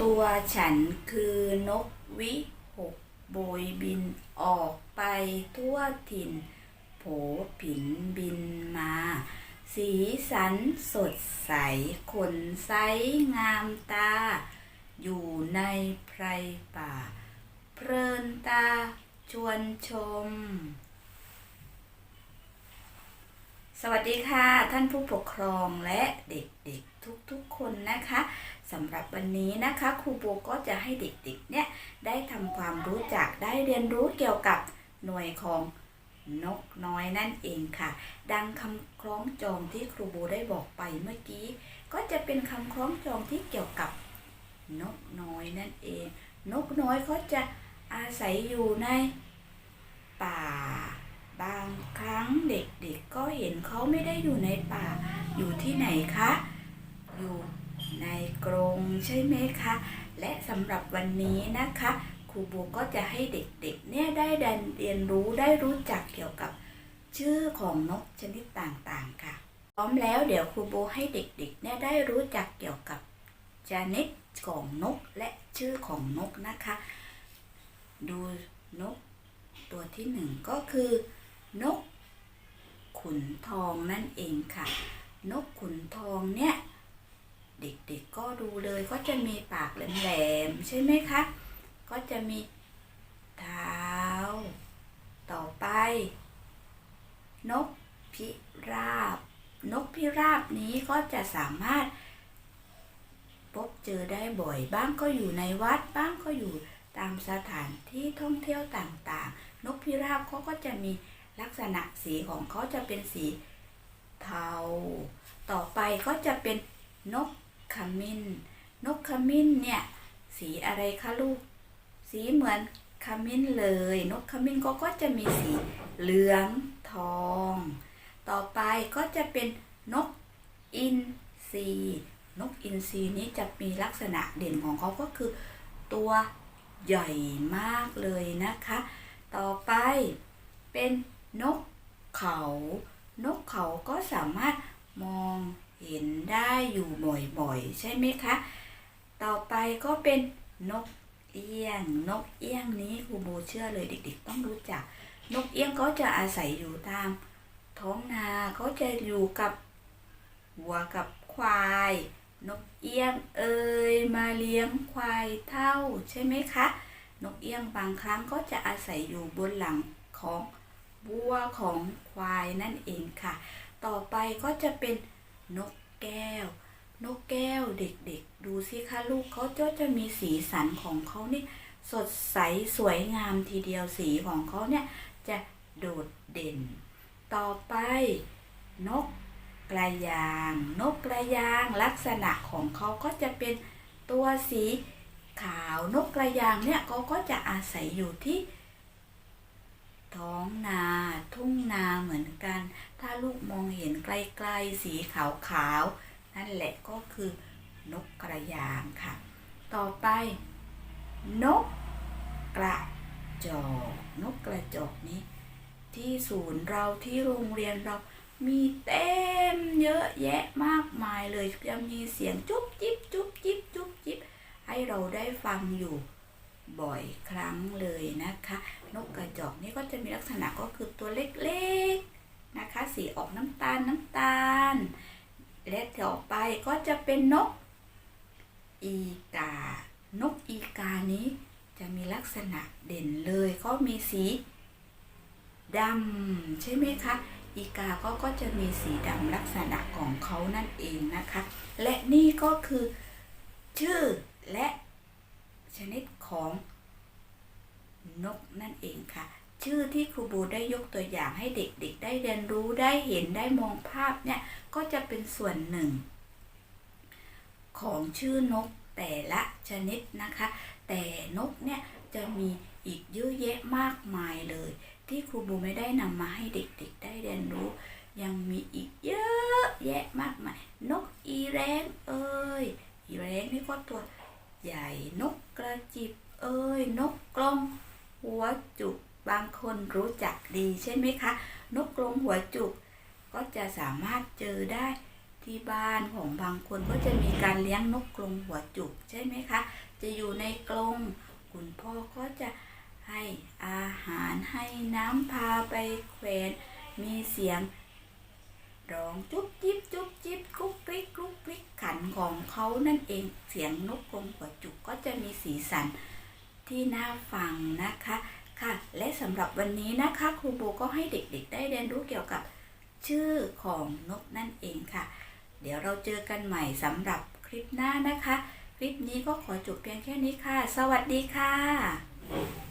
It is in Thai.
ตัวฉันคือนกวิหกโบยบินออกไปทั่วถิ่น โผผินบินมา สีสันสดใสขนไซงามตา อยู่ในไพรป่า เพลินตาชวนชม สวัสดีค่ะ ท่านผู้ปกครองและเด็กๆทุกๆคนนะคะสำหรับวันนี้นะคะครูโบก็จะให้เด็กๆเนี่ยได้ทำความรู้จักได้เรียนรู้เกี่ยวกับหน่วยของนกน้อยนั่นเองค่ะ ดังคำคล้องจองที่ครูโบได้บอกไปเมื่อกี้ ก็จะเป็นคำคล้องจองที่เกี่ยวกับนกน้อยนั่นเอง นกน้อยเขาจะอาศัยอยู่ในป่า รั้งเด็กๆก็เห็นเขาไม่ได้อยู่ในป่า อยู่ที่ไหนคะ อยู่ในกรงใช่ไหมคะ และสำหรับวันนี้นะคะ ครูโบก็จะให้เด็กๆเนี่ยได้เรียนรู้ได้รู้จักเกี่ยวกับชื่อของนกชนิดต่างๆค่ะ พร้อมแล้วเดี๋ยวครูโบให้เด็กๆเนี่ยได้รู้จักเกี่ยวกับชนิดของนกและชื่อของนกนะคะ ดูนก ตัวที่หนึ่งก็คือนก ขุนทองนั่นเองค่ะ นกขุนทองเนี่ย เด็กๆก็ดูเลยก็จะมีปากแหลมๆใช่ไหมคะ ก็จะมีเท้า ต่อไป นกพิราบ นกพิราบนี้ก็จะสามารถ พบเจอได้บ่อยบ้างก็อยู่ในวัดบ้างก็อยู่ตามสถานที่ท่องเที่ยวต่างๆ นกพิราบเขาก็จะมี ลักษณะสีของเขาจะเป็นสีเทา ต่อไปก็จะเป็นนกขมิ้น นกขมิ้นเนี่ย สีอะไรคะลูก สีเหมือนขมิ้นเลย นกขมิ้นก็ก็จะมีสีเหลืองทอง ต่อไปก็จะเป็นนกอินทรีนกอินทรีนี้จะมีลักษณะเด่นของเขาก็คือ ตัวใหญ่มากเลยนะคะ ต่อไปเป็น นกเขา นกเขาก็สามารถมองเห็นได้อยู่บ่อยๆ ใช่ไหมคะ ต่อไปก็เป็นนกเอี้ยง นกเอี้ยงนี้ครูโบเชื่อเลยเด็ก ๆ ต้องรู้จัก นกเอี้ยงก็จะอาศัยอยู่ตาม ท้องนาเขาจะอยู่กับวัวกับควาย นกเอี้ยงเอ่ยมาเลี้ยงควายเท่าใช่ไหมคะ นกเอี้ยงบางครั้งก็จะอาศัยอยู่บนหลังของ วัวของควายนั่นเองค่ะ ต่อไปก็จะเป็นนกแก้ว นกแก้วเด็กๆ ดูสิคะลูกเขาก็จะมีสีสันของเขานี่สดใสสวยงามทีเดียวสีของเขาเนี่ยจะโดดเด่น ต่อไป นกกระยาง นกกระยางลักษณะของเขาก็จะเป็นตัวสีขาวนกกระยางเนี่ยเขาก็จะอาศัยอยู่ที่ ท้องนา ทุ่งนาเหมือนกัน ถ้าลูกมองเห็นไกลๆสีขาวๆ นั่นแหละก็คือนกกระยางค่ะ ต่อไป นกกระจอกนกกระจอกนี้ ที่ศูนย์เราที่โรงเรียนเรามีเต็มเยอะแยะมากมายเลยจะมีเสียงจุ๊บจิ๊บจุ๊บจิ๊บจุ๊บจิ๊บให้เราได้ฟังอยู่บ่อยครั้งเลยนะคะ นกกระจอกนี่ก็จะมีลักษณะก็คือตัวเล็กๆนะคะ สีออกน้ำตาลน้ำตาล และต่อไปก็จะเป็นนก อีกา นกอีกานี้จะมีลักษณะเด่นเลยเขามีสีดำใช่ไหมคะ อีกาก็ก็จะมีสีดำลักษณะของเขานั่นเองนะคะ และนี่ก็คือชื่อและชนิดของ นกนั่นเองค่ะ ชื่อที่ครูบูได้ยกตัวอย่างให้เด็กๆ ได้เรียนรู้ได้เห็นได้มองภาพเนี่ยก็จะเป็นส่วนหนึ่ง ของชื่อนกแต่ละชนิดนะคะ แต่นกเนี่ยจะมีอีกเยอะแยะมากมายเลย ที่ครูบูไม่ได้นำมาให้เด็กๆ ได้เรียนรู้ ยังมีอีกเยอะแยะมากมาย นกอีแรงเอ้ยอีแรงนี่ก็ตัวใหญ่นกกระจิบเอ้ยนกกลง หัวจุกบางคนรู้จักดีใช่ไหมคะ นกกรงหัวจุก ก็จะสามารถเจอได้ที่บ้านของบางคนก็จะมีการเลี้ยงนกกรงหัวจุกใช่ไหมคะ จะอยู่ในกรงคุณพ่อก็จะให้อาหารให้น้ำพาไปแขวนมีเสียงร้องจุ๊บจิ๊บจุ๊บจิ๊บกุ๊กกริ๊กกุ๊กกริ๊กขันของเขานั่นเองเสียงนกกรงหัวจุกก็จะมีสีสัน ที่น่าฟังนะคะค่ะ และสำหรับวันนี้นะคะครูโบก็ให้เด็กๆ ได้เรียนรู้เกี่ยวกับชื่อของนกนั่นเองค่ะ เดี๋ยวเราเจอกันใหม่สำหรับคลิปหน้านะคะ คลิปนี้ก็ขอจบเพียงแค่นี้ค่ะ สวัสดีค่ะ